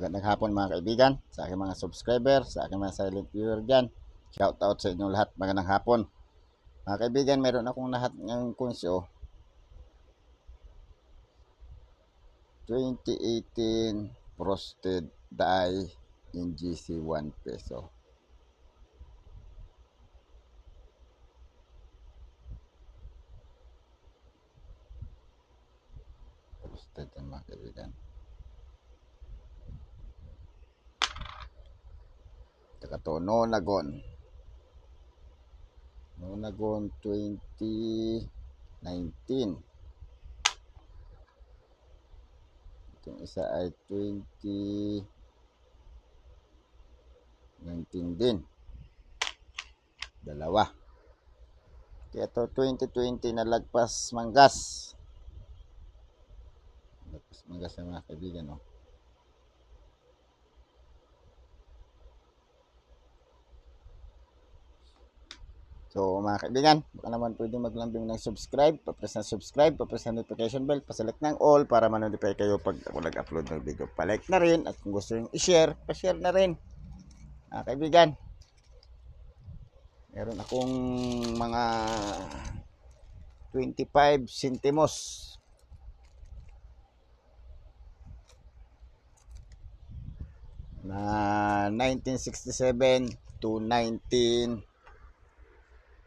Magandang hapon mga kaibigan, sa aking mga subscriber, sa aking mga silent viewer dyan. Shout out sa inyo lahat, magandang hapon. Mga kaibigan, meron akong lahat ng kunsyo. 2018 frosted die in GC 1 peso. Frosted yan mga kaibigan. Taka to, Nonagon. Nonagon 2019. Itong isa ay 2019 din. Dalawa. Kaya to 2020 na lagpas manggas. Lagpas manggas sa mga kaibigan, no? So mga kaibigan, baka naman pwede maglambing ng subscribe, papress ng subscribe, papress ng notification bell, paselect ng all para ma-notify kayo pag ako nag-upload ng video. Palike na rin at kung gusto nyo i-share, pa-share na rin. Mga kaibigan, meron akong mga 25 centimos. na 1967 to 19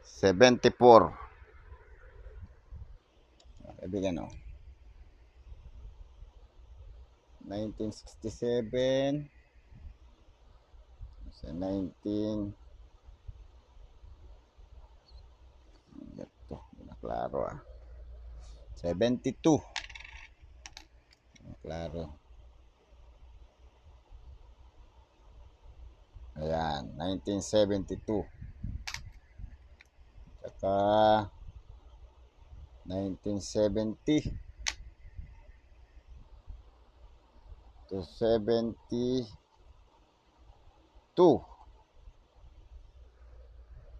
74. Kaibigan, oh. 1967 sa 19 ito, klaro ah. 72. Klaro. Ayan, 1972. Saka 1970 to 72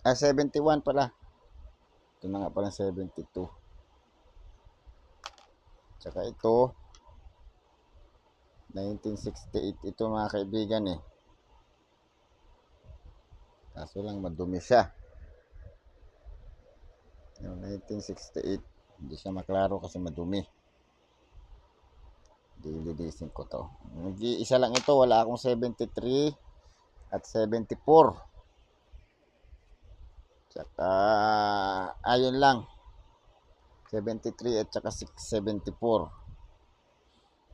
ah 71 pala. Ito na nga pala 72 tsaka ito 1968 ito mga kaibigan eh. Kaso lang madumi siya yung 1968 hindi siya maklaro kasi madumi. Dililisin ko to. Nag-iisa lang ito wala akong 73 at 74 tsaka ayun lang. 73 at tsaka 674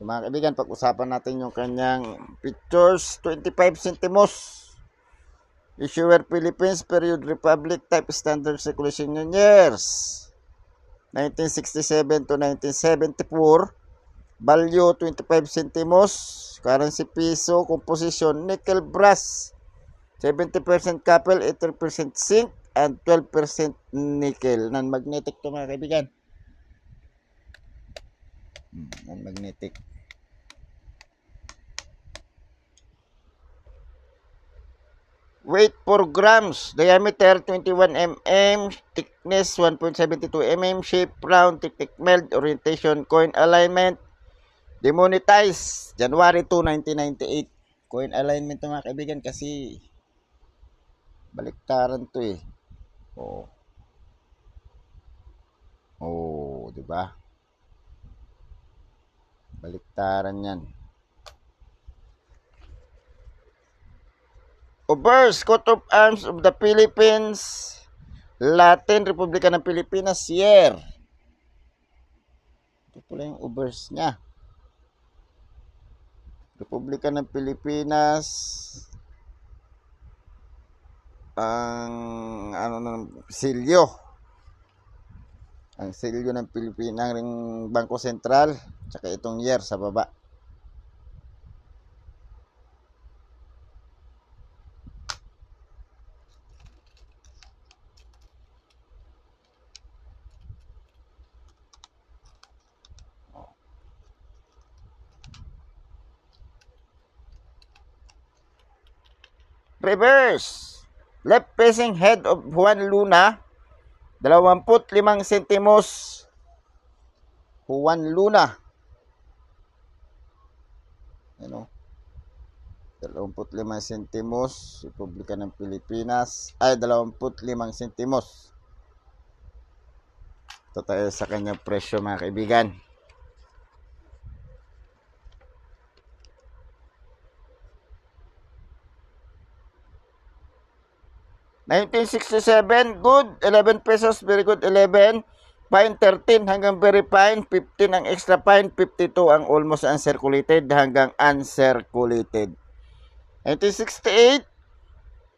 so, mga kaibigan pag-usapan natin yung kanyang pictures 25 centimos Issuer Philippines, period Republic, type standard circulation years. 1967 to 1974. Value 25 centimos. Currency piso. Composition nickel brass. 70% copper, 80% zinc, and 12% nickel. Non-magnetic to mga kaibigan. Hmm, Non-magnetic. Weight 4 grams, diameter 21 mm, thickness 1.72 mm, shape round, technique meld, orientation, coin alignment, demonetized January 2, 1998. Coin alignment to mga kaibigan kasi baliktaran to eh. Oo. Oo, di ba? Baliktaran yan. Obverse, coat of arms of the Philippines, Latin Republika ng Pilipinas, year. Ito pala yung obverse niya. Republika ng Pilipinas, ang ano ng silyo. Ang silyo ng Pilipinas, ng Bangko Sentral, tsaka itong year sa baba. Reverse. Left facing head of Juan Luna. 25 sentimos. Juan Luna. Ano? 25 sentimos, Republika ng Pilipinas, ay 25 sentimos. Ito tayo sa kanyang presyo mga kaibigan. Nineteen sixty-seven, good, 11 pesos, very good, 11. Fine 13 hanggang very fine, 15 ang extra fine, 52 ang almost uncirculated hanggang uncirculated. 1968,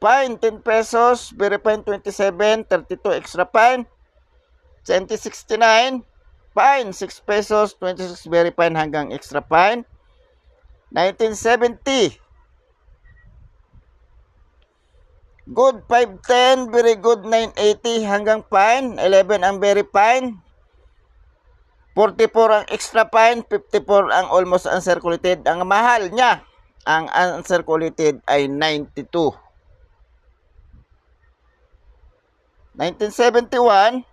fine 10 pesos, very fine 27, 32 extra fine. 1969, fine 6 pesos, 26 very fine hanggang extra fine. 1970, Good 510, very good 980 hanggang fine, 11 ang very fine. 44 ang extra fine, 54 ang almost uncirculated. Ang mahal niya, ang uncirculated ay 92. 1971,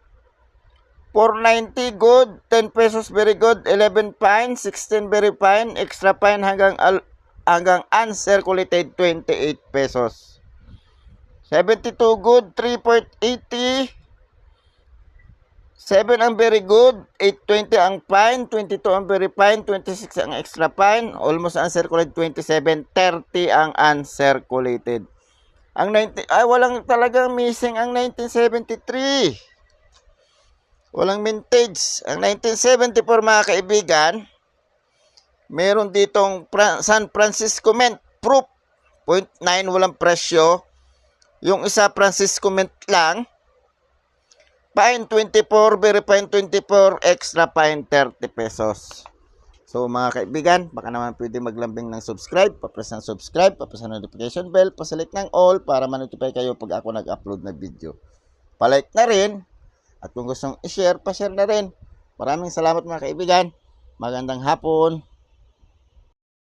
490 good, 10 pesos very good, 11 fine, 16 very fine, extra fine hanggang hanggang uncirculated 28 pesos. 72 good, 3.80. 7 ang very good, 820 ang fine, 22 ang very fine, 26 ang extra fine, almost uncirculated 27, 30 ang uncirculated. Ang 90, ay walang talagang missing ang 1973. Walang mintage. Ang 1974 mga kaibigan, meron ditong San Francisco Mint Proof 0.9 walang presyo. Yung isa Francisco Mint lang. Fine 24, very fine 24, extra fine 30 pesos. So mga kaibigan, baka naman pwede maglambing ng subscribe, papress ng subscribe, papress ng notification bell, paselect ng all para ma-notify kayo pag ako nag-upload na video. Palike na rin, at kung gustong i-share, pa-share na rin. Maraming salamat mga kaibigan. Magandang hapon.